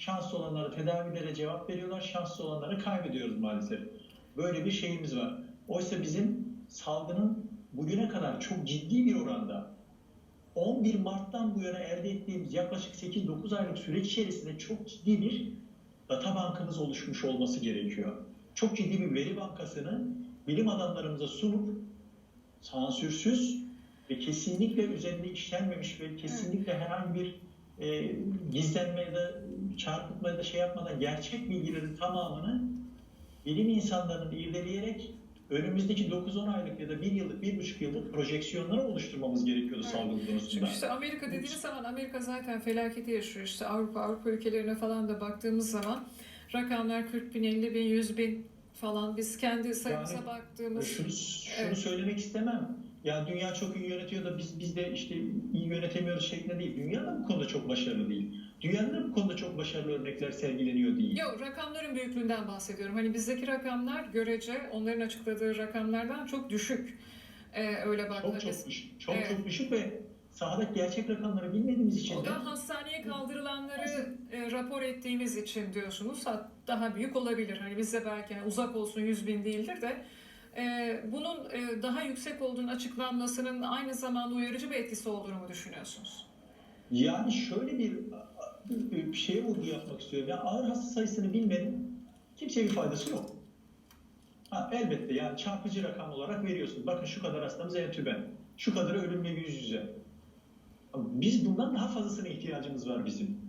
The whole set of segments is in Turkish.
Şanslı olanlara tedavilere cevap veriyorlar, şanslı olanları kaybediyoruz maalesef. Böyle bir şeyimiz var. Oysa bizim salgının bugüne kadar çok ciddi bir oranda 11 Mart'tan bu yana elde ettiğimiz yaklaşık 8-9 aylık süreç içerisinde çok ciddi bir data bankımız oluşmuş olması gerekiyor. Çok ciddi bir veri bankasını bilim adamlarımıza sunup sansürsüz ve kesinlikle üzerinde işlenmemiş ve kesinlikle herhangi bir e, gizlenme ya da çarpıtma ya da şey yapmadan gerçek bilgilerin tamamını bilim insanlarının irdeleyerek önümüzdeki 9-10 aylık ya da 1 yıllık, 1,5 yıllık projeksiyonları oluşturmamız gerekiyordu Evet. salgın konusunda. Çünkü işte Amerika dediğiniz zaman Amerika zaten felaketi yaşıyor. İşte Avrupa, Avrupa ülkelerine falan da baktığımız zaman rakamlar 40 bin, 50 bin, 100 bin falan. Biz kendi sayımıza Yani baktığımız... Şunu, şunu Evet. söylemek istemem. Ya dünya çok iyi yönetiyor da biz biz de işte iyi yönetemiyoruz şeklinde değil. Dünya da bu konuda çok başarılı değil. Dünyada da bu konuda çok başarılı örnekler sergileniyor değil. Yok rakamların büyüklüğünden bahsediyorum. Hani bizdeki rakamlar görece onların açıkladığı rakamlardan çok düşük. Ee, öyle bakma. Çok çok düşük. Çok Evet. çok düşük ve sahadaki gerçek rakamları bilmediğimiz için O de da hastaneye kaldırılanları e, rapor ettiğimiz için diyorsunuz. Daha büyük olabilir. Hani bizde belki yani uzak olsun 100 bin değildir de bunun e, daha yüksek olduğunu açıklanmasının aynı zamanda uyarıcı bir etkisi olduğunu mu düşünüyorsunuz? yani şöyle bir bir şeye vurgu yapmak istiyorum. Ya ağır hasta sayısını bilmenin kimseye bir faydası yok. Ha, elbette yani çarpıcı rakam olarak veriyorsun. Bakın şu kadar hastamız entübe. Şu kadarı ölümle yüz yüze. Biz bundan daha fazlasına ihtiyacımız var bizim.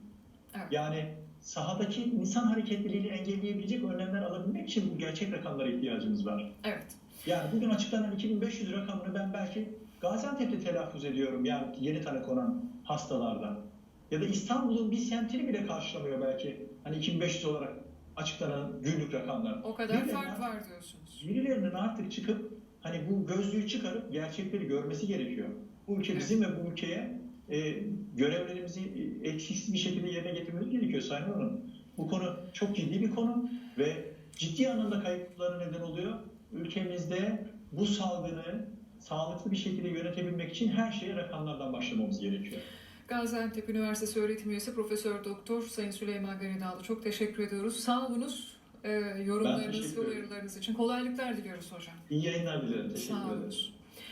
Evet. Yani sahadaki insan hareketliliğini engelleyebilecek önlemler alabilmek için bu gerçek rakamlara ihtiyacımız var. Evet. Yani bugün açıklanan 2500 rakamını ben belki Gaziantep'te telaffuz ediyorum yani yeni tanı konan hastalarda. Ya da İstanbul'un bir semtini bile karşılamıyor belki. Hani 2500 olarak açıklanan günlük rakamlar. O kadar Birilerinin fark var diyorsunuz. Birilerinin artık çıkıp hani bu gözlüğü çıkarıp gerçekleri görmesi gerekiyor. Bu ülke bizim ve bu ülkeye e, görevlerimizi e, eksiksiz bir şekilde yerine getirmemiz gerekiyor Sayın Hanım. Bu konu çok ciddi bir konu ve ciddi anlamda kayıplara neden oluyor. Ülkemizde bu salgını sağlıklı bir şekilde yönetebilmek için her şeye rakamlardan başlamamız gerekiyor. Gaziantep Üniversitesi öğretim üyesi Profesör Doktor Sayın Süleyman Garidağlı çok teşekkür ediyoruz. Sağ olunuz. E, yorumlarınız ve uyarılarınız için kolaylıklar diliyoruz hocam. İyi yayınlar dilerim. Teşekkür olun.